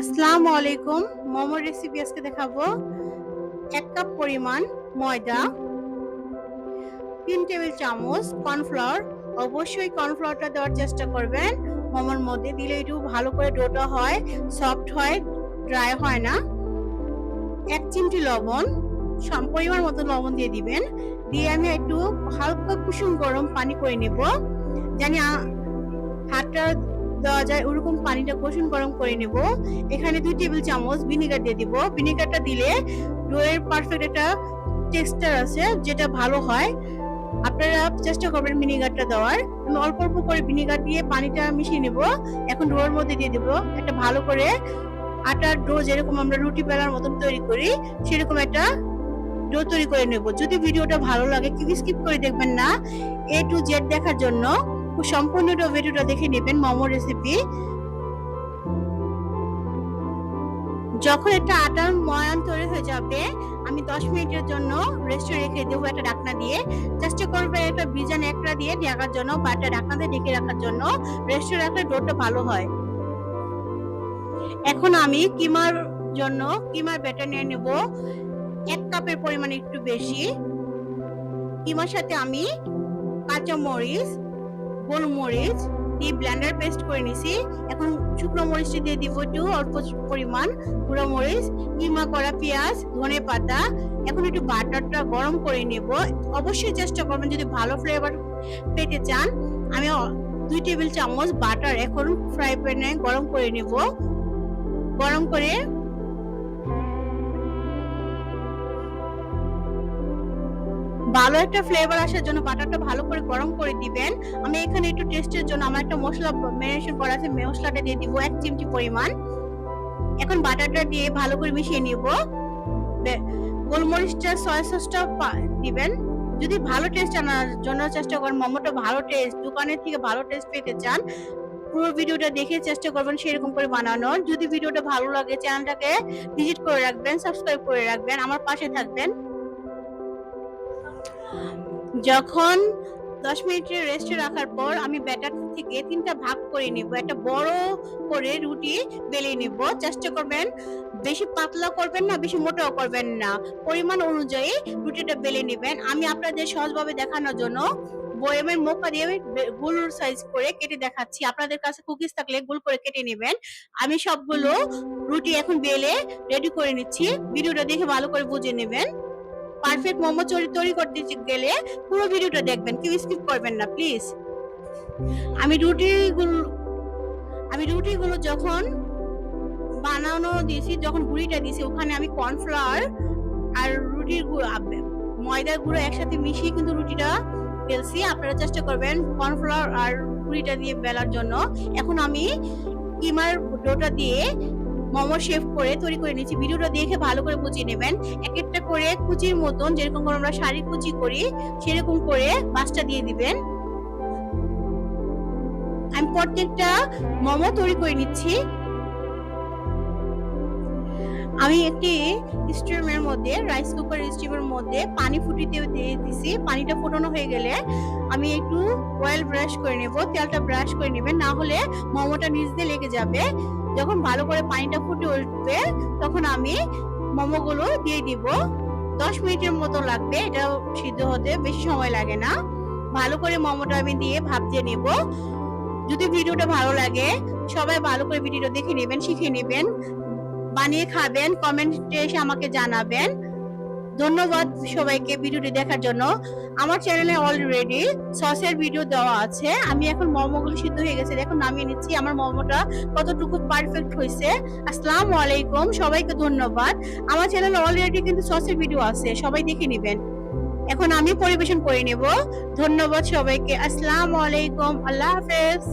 আসসালামু আলাইকুম। মোমোর রেসিপি আজকে দেখাবো। এক কাপ পরিমাণ ময়দা, তিন টেবিল চামচ কর্নফ্লাওয়ার। অবশ্যই কর্নফ্লাওয়ারটা দেওয়ার চেষ্টা করবেন। মোমোর মধ্যে দিলে একটু ভালো করে ডোটা হয়, সফট হয়, ড্রাই হয় না। এক চিমটি লবণ পরিমাণ মতো লবণ দিয়ে দিবেন। দিয়ে আমি একটু হালকা কুসুম গরম পানি করে নেব। জানি হাতটা দেওয়া যায়, ওরকম পানিটা কুসুম গরম করে নেব। এখানে দুই টেবিল চামচ ভিনেগার দিয়ে দিব। ভিনেগারটা দিলে ডোয়ের পারফেক্ট একটা টেক্সচার আছে, যেটা ভালো হয়। আপনারা চেষ্টা করবেন ভিনেগারটা দেওয়ার। আমি অল্প অল্প করে ভিনেগার দিয়ে পানিটা মিশিয়ে নেব। এখন ডোয়ের মধ্যে দিয়ে দেব। একটা ভালো করে আটার ডো যেরকম আমরা রুটি বেলার মতন তৈরি করি, সেরকম একটা ডো তৈরি করে নেব। যদি ভিডিওটা ভালো লাগে স্কিপ করে দেখবেন না। এ টু জেড দেখার জন্য খুব সম্পূর্ণ ভিডিওটা দেখে নেবেন মোমো রেসিপি যখন একটা আটার ময়ান তৈরি হয়ে যাবে, আমি দশ মিনিটের জন্য রেস্টে রেখে দেবো একটা ঢাকনা দিয়ে। চেষ্টা করবে একটা বিজান একটা দিয়ে ঢাকার জন্য বা একটা দিয়ে ঢেকে রাখার জন্য রেস্টে রাখলে ডোটা ভালো হয়। এখন আমি কিমার জন্য, কিমার ব্যাটার নিয়ে নেব। এক কাপের পরিমাণ একটু বেশি। কিমার সাথে আমি কাঁচা মরিচ গোলমরিচ দিয়ে ব্লেন্ডার পেস্ট করে নিছি। এখন শুকনো মরিচটি দিয়ে দিব একটু অল্প পরিমাণ গুঁড়ো মরিচ, কিমা করা পেঁয়াজ, ধনে পাতা। এখন একটু বাটারটা গরম করে নেব। অবশ্যই চেষ্টা করবেন যদি ভালো ফ্লেভার পেতে চান, আমি দুই টেবিল চামচ বাটার এখন ফ্রাই প্যানে গরম করে নেব। গরম করে ভালো একটা ফ্লেভার আসার জন্য বাটারটা ভালো করে গরম করে দিবেন। আমি এখানে একটু টেস্টের জন্য আমার একটা মশলা ম্যারিনেশন করা আছে, মশলাটা দিয়ে দিব এক চিমটি পরিমাণ। এখন বাটারটা দিয়ে ভালো করে মিশিয়ে নিব। গোলমরিচটা সয়া সসটা দিবেন। যদি ভালো টেস্ট আনার জন্য চেষ্টা করেন, মোমোটা ভালো টেস্ট দোকানের থেকে ভালো টেস্ট পেতে চান, পুরো ভিডিওটা দেখে চেষ্টা করবেন সেরকম করে বানানোর। যদি ভিডিওটা ভালো লাগে চ্যানেলটাকে ভিজিট করে রাখবেন সাবস্ক্রাইব করে রাখবেন, আমার পাশে থাকবেন। যখন দশ মিনিটের রেস্টে রাখার পর আমি ব্যাটার থেকে তিনটা ভাগ করে নিব। একটা বড় করে রুটি বেলে নিব। চেষ্টা করবেন বেশি পাতলা করবেন না, বেশি মোটাও করবেন না। পরিমাণ অনুযায়ী রুটিটা বেলে নেবেন। আমি আপনাদের সহজভাবে দেখানোর জন্য বয়ামের মোকা দিয়ে গোল সাইজ করে কেটে দেখাচ্ছি। আপনাদের কাছে কুকিজ থাকলে গোল করে কেটে নেবেন। আমি সবগুলো রুটি এখন বেলে রেডি করে নিচ্ছি। ভিডিওটা দেখে ভালো করে বুঝে নেবেন। পারফেক্ট মোমো তৈরি করতে গেলে পুরো ভিডিওটা দেখবেন, কেউ স্কিপ করবেন না প্লিজ আমি রুটিগুলো আমি রুটিগুলো যখন বানানো দিয়েছি, যখন গুঁড়িটা দিয়েছি, ওখানে আমি কর্নফ্লাওয়ার আর রুটির ময়দার গুঁড়ো একসাথে মিশিয়ে কিন্তু রুটিটা বেলছি আপনারা চেষ্টা করবেন কর্নফ্লাওয়ার আর গুঁড়িটা দিয়ে বেলার জন্য। এখন আমি কিমার ডোটা দিয়ে মোমো শেপ করে তৈরি করে নিচ্ছি ভিডিওটা দেখে ভালো করে বুঝিয়ে নেবেন। এক একটা করে কুচির মতন যেরকম করে আমরা শাড়ি কুচি করি, সেরকম করে পাঁচটা দিয়ে দিবেন। আমি প্রত্যেকটা মোমো তৈরি করে নিচ্ছি। আমি একটি স্টিমের মধ্যে, রাইস কুকার স্টিমের মধ্যে পানি ফুটিতে দিয়ে দিছি। পানিটা ফোটানো হয়ে গেলে আমি একটু অয়েল ব্রাশ করে নেব। তেলটা ব্রাশ করে নেবেন। না হলে মোমোটা নিচ দিয়ে লেগে যাবে। যখন ভালো করে পানিটা ফুটে উঠবে, তখন আমি মোমোগুলো দিয়ে দিব। দশ মিনিটের মতো লাগবে, এটা সিদ্ধ হতে, বেশি সময় লাগে না। ভালো করে মোমোটা আমি দিয়ে ভাপ দিয়ে নেব। যদি ভিডিওটা ভালো লাগে, সবাই ভালো করে ভিডিওটা দেখে নেবেন, শিখে নেবেন, বানিয়ে খাবেন, কমেন্টে এসে আমাকে জানাবেন। ধন্যবাদ সবাইকে ভিডিওটি দেখার জন্য। আমার চ্যানেলে অলরেডি সসের ভিডিও দেওয়া আছে। আমি এখন মোমোগুলো সিদ্ধ হয়ে গেছে। এখন নামিয়ে নিচ্ছি। আমার মোমোটা কতটুকু পারফেক্ট হয়েছে। আসসালামু আলাইকুম। সবাইকে ধন্যবাদ। আমার চ্যানেলে অলরেডি কিন্তু সসের ভিডিও আছে। সবাই দেখে নেবেন। এখন আমি পরিবেশন করে নেব। ধন্যবাদ সবাইকে। আসসালামু আলাইকুম। আল্লাহ হাফেজ।